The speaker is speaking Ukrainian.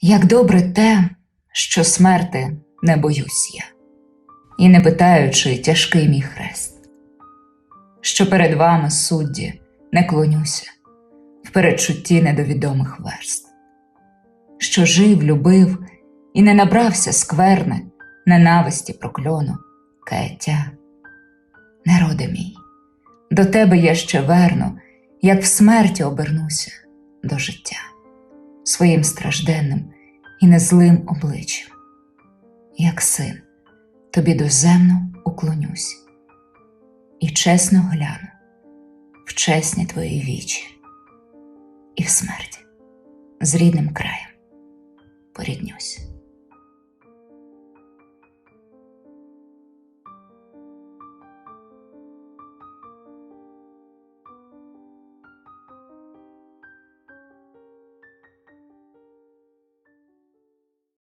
Як добре те, що смерти не боюсь я, і не питаючи тяжкий мій хрест, що перед вами, судді, не клонюся в передчутті недовідомих верст, що жив, любив і не набрався скверни, ненависті прокльону, каяття. Народи мій, до тебе я ще верну, як в смерті обернуся до життя своїм стражденним і незлим обличчям, як син, тобі доземно уклонюсь і чесно гляну в чесні твої вічі, і в смерті з рідним краєм поріднюсь.